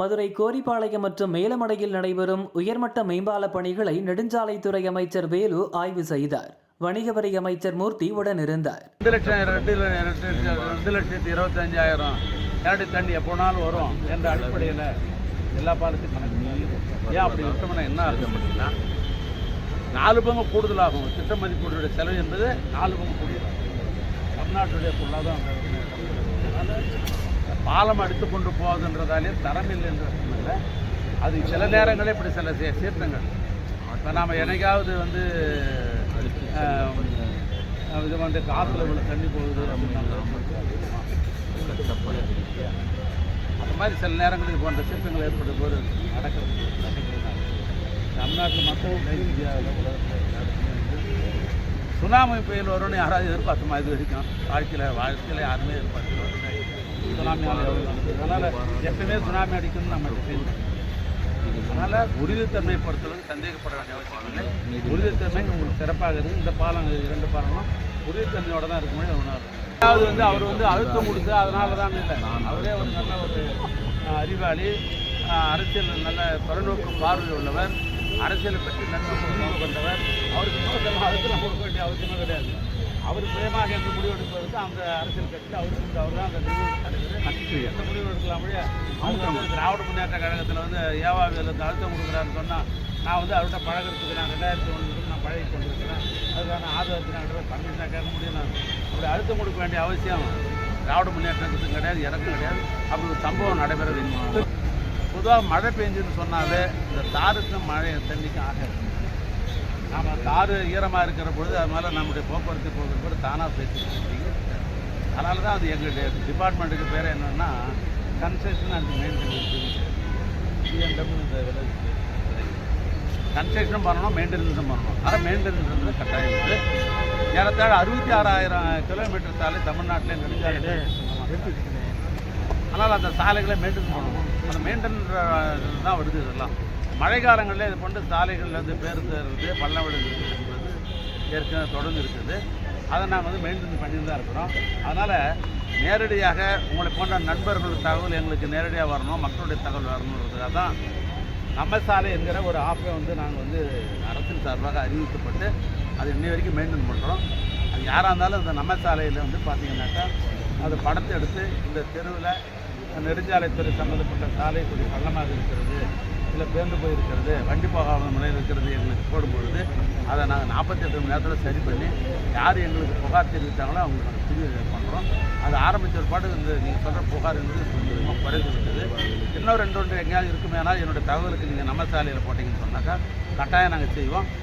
மதுரை கோரிப்பாளையம் மற்றும் மேலமடையில் நடைபெறும் உயர்மட்ட மேம்பால பணிகளை நெடுஞ்சாலைத்துறை அமைச்சர் வேலு ஆய்வு செய்தார். வணிக வரி அமைச்சர் மூர்த்தி உடனிருந்தார். ரெண்டு லட்சம் ரெண்டு ரெண்டு லட்சம் ரெண்டு லட்சத்தி இருபத்தஞ்சாயிரம் ஏடி தண்ணி எப்போனாலும் வரும் என்ற அடிப்படையில் எல்லா பாலத்தையும் கணக்கு ஏன் அப்படி விட்டோம்னா என்ன அர்த்தம் அப்படின்னா நாலு பங்கு கூடுதலாகும். திட்ட மதிப்பீடுடைய செலவு என்பது நாலு பங்கு கூடுதலாகும். தமிழ்நாட்டுடைய பொருளாதாரம் அதனால் பாலம் அடித்து கொண்டு போகுதுன்றதாலே தரம் என்ற அது சில நேரங்களே இப்படி சில சீர்த்தங்கள். இப்போ நாம் என்னைக்காவது வந்து இது வந்து காற்றுல உள்ள தண்ணி போகுது அப்படின்னு அந்த மாதிரி சில நேரங்களில் போன்ற சீர்த்தங்கள் ஏற்படும் போது நடக்கிறது நடக்கிறது. தமிழ்நாட்டில் மக்கள் இந்தியாவில் உலகத்தில் வந்து சுனாமி புயல் வரும்னு யாராவது எதிர்பார்த்தோமா இது வரைக்கும் வாழ்க்கையில் வாழ்க்கையில் யாருமே எதிர்பார்க்கல. சுனாமி அதனால் எப்பவுமே சுனாமி அடிக்கணும்னு நம்ம தெரியும் அதனால் உறுதித்தன்மை பொறுத்தளவுக்கு சந்தேகப்பட வேண்டிய அவசியம் இல்லை. உறுதித்தன்மை உங்களுக்கு சிறப்பாக இருக்குது இந்த பாலம் இரண்டு பாலமும் உறுதித்தன்மையோட தான் இருக்க முடியும் உணர்வு அதாவது வந்து அவர் வந்து அழுத்தம் கொடுத்து அதனால தான் இல்லை. அவரே ஒரு நல்ல ஒரு அறிவாளி அரசியல் நல்ல தொலைநோக்கு பார்வை உள்ளவர் அரசியலை பற்றி நல்ல கொண்டவர். அவருக்கு அழுத்தம் கொடுக்க வேண்டிய அவசியமே கிடையாது. அவர் சுயமாக எந்த முடிவு எடுப்பதற்கு அந்த அரசியல் கட்சி அவருக்கு அவர் தான் அந்த தலைவர். எந்த முடிவு எடுக்கலாம் முடியாது அவங்க வந்து திராவிட முன்னேற்ற கழகத்தில் வந்து ஏவாவியில் அழுத்தம் கொடுக்குறாருன்னு சொன்னால் நான் வந்து அவர்கிட்ட பழகிறதுக்கு நான் ரெண்டாயிரத்தி ஒன்று நான் பழகி கொண்டிருக்கிறேன். அதுக்கான ஆதரவுக்கு நான் கிட்ட பர்மிஷன் கேட்க முடியும். நான் அப்படி அழுத்தம் கொடுக்க வேண்டிய அவசியம் திராவிட முன்னேற்றத்துக்கும் கிடையாது எனக்கும் கிடையாது. அப்படி ஒரு சம்பவம் நடைபெறது. பொதுவாக மழை பெஞ்சுன்னு சொன்னாலே இந்த தாருக்கும் மழை தண்ணிக்கும் ஆகாது. நாம் தாறு ஈரமாக இருக்கிற பொழுது அது மேலே நம்முடைய போக்குவரத்து போகிற போது தானாக பேசிட்டு அதனால தான் அது எங்களுடைய டிபார்ட்மெண்ட்டுக்கு பேர் என்னென்னா கன்ஸ்ட்ரக்ஷன் அண்ட் மெயின்டெனன்ஸ் கன்ஸ்ட்ரக்ஷனும் பண்ணணும் மெயின்டெனன்ஸும் பண்ணணும். ஆனால் மெயின்டெனன்ஸ் கட்டாயம் இருக்குது ஏறத்தாழ அறுபத்தி ஆறாயிரம் கிலோமீட்டர் சாலை தமிழ்நாட்டிலே நெடுஞ்சாலையிலே ஆனால் அந்த சாலைகளை மெயின்டைன் பண்ணணும். அந்த மெயின்டெனன்ஸ் தான் வருது இதெல்லாம். மழை காலங்களில் இது போன்ற சாலைகளில் வந்து பேருந்து இருக்குது பள்ளம் விழுது என்பது ஏற்கனவே தொடர்ந்து இருக்குது. அதை நாங்கள் வந்து மெயின்டைன் பண்ணி தான் இருக்கிறோம். அதனால் நேரடியாக உங்களை போன்ற நண்பர்களுக்கு தகவல் எங்களுக்கு நேரடியாக வரணும் மக்களுடைய தகவல் வரணுன்றதுக்காக தான் நம்ம சாலை என்கிற ஒரு ஆப்பை வந்து நாங்கள் வந்து அரசின் சார்பாக அறிவிக்கப்பட்டு அது இன்னை வரைக்கும் மெயின்டைன் பண்ணுறோம் அது யாராக இருந்தாலும் இந்த நம்ம சாலையில் வந்து பார்த்தீங்கன்னாக்கா அது படத்தை எடுத்து இந்த தெருவில் நெடுஞ்சாலைத்துறை சம்மந்தப்பட்ட சாலை கொஞ்சம் பள்ளமாக இருக்கிறது இல்லை பேர்ந்து போயிருக்கிறது வண்டி போகாத முறையில் இருக்கிறது எங்களுக்கு போடும்பொழுது அதை நாங்கள் நாற்பத்தி எட்டு மணி நேரத்தில் சரி பண்ணி யார் எங்களுக்கு புகார் தெரிவித்தாங்களோ அவங்களுக்கு நாங்கள் திரும்பி பண்ணுறோம் அது ஆரம்பித்த பாட்டு இந்த நீங்கள் சொல்கிற புகார் என்பது கொஞ்சமாக குறைந்து விட்டது. இன்னும் ரெண்டு ஒன்று எங்கேயாவது இருக்குமேனால் என்னுடைய தகவலுக்கு நீங்கள் நம்ம சாலையில் போட்டிங்கன்னு சொன்னாக்கா கட்டாயம் நாங்கள் செய்வோம்.